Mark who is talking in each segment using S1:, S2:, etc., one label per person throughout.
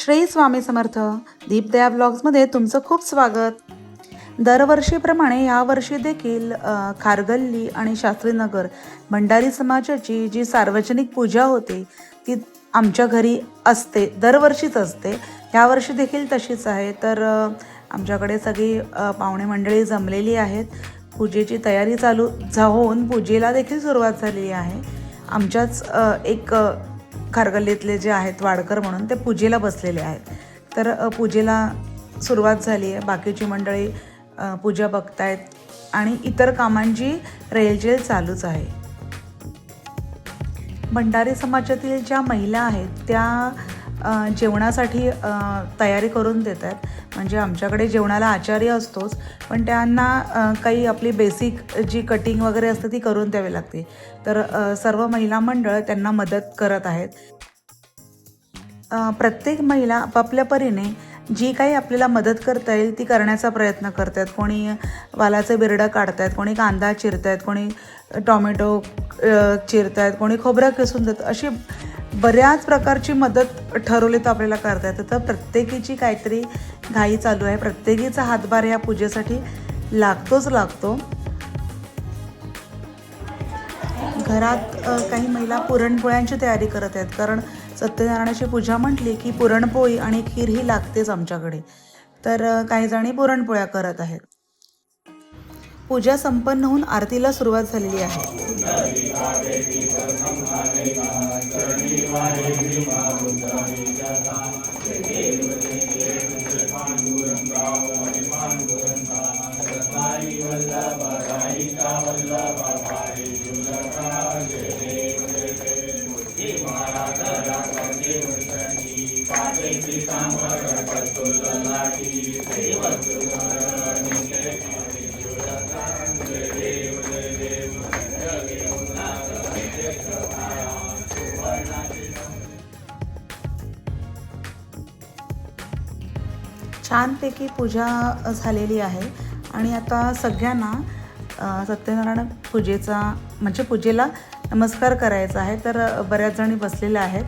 S1: श्री स्वामी समर्थ दीपदया ब्लॉग्समध्ये तुमचं खूप स्वागत. दरवर्षीप्रमाणे यावर्षी देखील खारगल्ली आणि शास्त्रीनगर भंडारी समाजाची जी सार्वजनिक पूजा होते ती आमच्या घरी असते दरवर्षीच असते. यावर्षी देखील तशीच आहे. तर आमच्याकडे सगळी पाहुणे मंडळी जमलेली आहेत. पूजेची तयारी चालू होऊन पूजेला देखील सुरुवात झालेली आहे. आमच्याच एक खारगल्लीतले जे आहेत वाडकर म्हणून ते पूजेला बसलेले आहेत. तर पूजेला सुरुवात झाली आहे. बाकीची मंडळी पूजा बघतायत आणि इतर कामांची रेलचेल चालूच आहे. भंडारी समाजातील ज्या महिला आहेत त्या जेवणासाठी तयारी करून देत आहेत. म्हणजे आमच्याकडे जेवणाला आचार्य असतोच पण त्यांना काही आपली बेसिक जी कटिंग वगैरे असते ती करून द्यावी लागते. तर सर्व महिला मंडळ त्यांना मदत करत आहेत. प्रत्येक महिला आपापल्या परीने जी काही आपल्याला मदत करता येईल ती करण्याचा प्रयत्न करत आहेत कोणी वालाचं बिरडं काढत आहेत कोणी कांदा चिरत आहेत कोणी टॉमॅटो चिरतायत चिरत आहेत कोणी खोबरं किसून देत अशी बऱ्याच प्रकारची मदत ठरवली तर आपल्याला करता येतं. तर प्रत्येकीची काहीतरी घाई चालू आहे. प्रत्येकीचा हातभार या पूजेसाठी लागतोच लागतो. घरात काही महिला पुरणपोळ्यांची तयारी करत आहेत. कारण सत्यनारायणाची पूजा म्हटली की पुरणपोळी आणि खीर ही लागतेच आमच्याकडे. तर काही जणी पुरणपोळ्या करत आहेत. पूजा संपन्न होऊन आरतीला सुरुवात झालेली आहे छानपैकी पूजा झालेली आहे. आणि आता सगळ्यांना सत्यनारायण पूजेचा म्हणजे पूजेला नमस्कार करायचा आहे. तर बऱ्याच जणी बसलेल्या आहेत.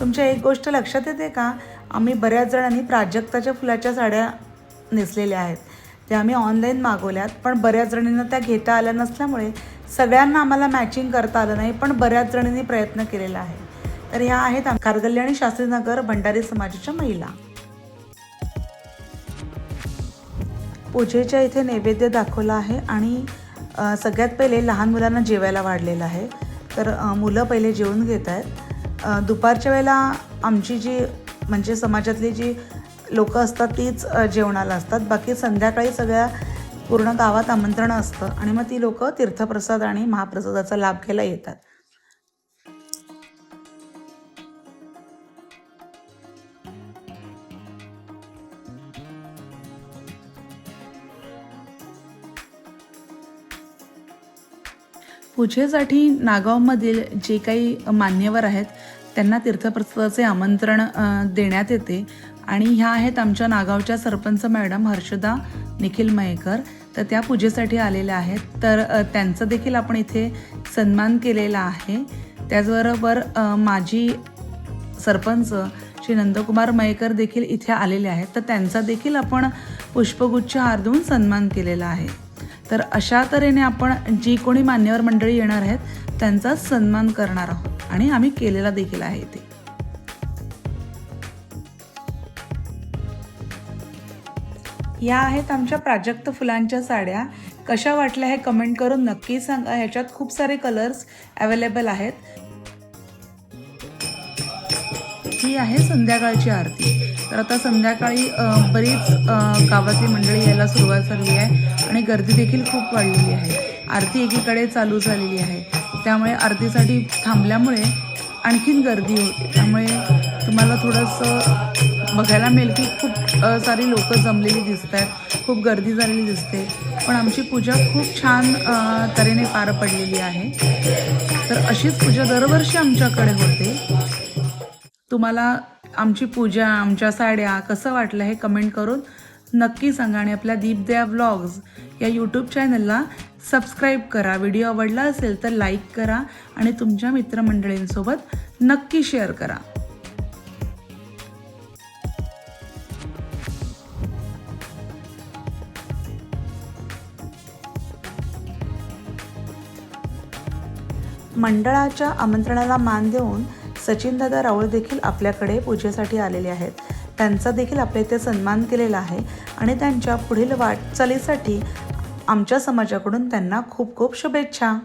S1: तुमच्या एक गोष्ट लक्षात येते का? आम्ही बऱ्याच जणांनी प्राजक्ताच्या फुलाच्या साड्या नेसलेल्या आहेत. त्या आम्ही ऑनलाईन मागवल्यात. पण बऱ्याच जणींना त्या घेता आल्या नसल्यामुळे सगळ्यांना आम्हाला मॅचिंग करता आलं नाही. पण बऱ्याच जणींनी प्रयत्न केलेला आहे. तर ह्या आहेत कारगल्ली आणि शास्त्रीनगर भंडारी समाजाच्या महिला. पूजेच्या इथे नैवेद्य दाखवला आहे आणि सगळ्यात पहिले लहान मुलांना जेवायला वाढलेलं आहे. तर मुलं पहिले जेवून घेत आहेत. दुपारच्या वेळेला आमची जी म्हणजे समाजातली जी लोकं असतात तीच जेवणाला असतात. बाकी संध्याकाळी सगळ्या पूर्ण गावात आमंत्रण असतं आणि मग ती लोकं तीर्थप्रसाद आणि महाप्रसादाचा लाभ घ्यायला येतात. पूजेसाठी नागावमधील जे काही मान्यवर आहेत त्यांना तीर्थप्रसादाचे आमंत्रण देण्यात येते. आणि ह्या आहेत आमच्या नागावच्या सरपंच मॅडम हर्षदा निखिल मयेकर. तर त्या पूजेसाठी आलेल्या आहेत. तर त्यांचं देखील आपण इथे सन्मान केलेला आहे. त्याचबरोबर माजी सरपंच श्री नंदकुमार मयेकर देखील इथे आलेले आहेत. तर त्यांचा देखील आपण पुष्पगुच्छ हार देऊन सन्मान केलेला आहे. तर अशा तऱ्हेने आपण जी कोणी मान्यवर मंडळी येणार आहेत त्यांचा सन्मान करणार आहोत आणि आम्ही केलेला देखील आहे ते या आहेत आमच्या प्राजक्त फुलांच्या साड्या. कशा वाटल्या हे कमेंट करून नक्की सांगा. ह्याच्यात खूप सारे कलर्स अवेलेबल आहेत. ही आहे संध्याकाळची आरती. तर आता संध्याकाळी बरीच गावातली मंडळी यायला सुरुवात झाली आहे आणि गर्दी देखील खूप वाढलेली आहे. आरती एकीकडे चालू झालेली आहे. त्यामुळे आरतीसाठी थांबल्यामुळे आणखीन गर्दी होते. त्यामुळे तुम्हाला थोडंसं बघायला मिळेल की खूप सारी लोकं जमलेली दिसत आहेत. खूप गर्दी झालेली दिसते. पण आमची पूजा खूप छान तऱ्हेने पार पडलेली आहे. तर अशीच पूजा दरवर्षी आमच्याकडे होते. तुम्हाला आमची पूजा आमच्या साड्या कसं वाटलं हे कमेंट करून नक्की सांगा आणि आपल्या दीपदया व्लॉग्स या यूट्यूब चॅनलला सबस्क्राईब करा. व्हिडिओ आवडला असेल तर लाईक करा आणि तुमच्या मित्रमंडळींसोबत नक्की शेअर करा. मंडळाच्या आमंत्रणाला मान देऊन सचिनदादा राऊळ देखील आपल्याकडे पूजेसाठी आलेले आहेत. त्यांचा देखील आपल्या इथे सन्मान केलेला आहे आणि त्यांच्या पुढील वाटचालीसाठी आमच्या समाजाकडून त्यांना खूप खूप शुभेच्छा.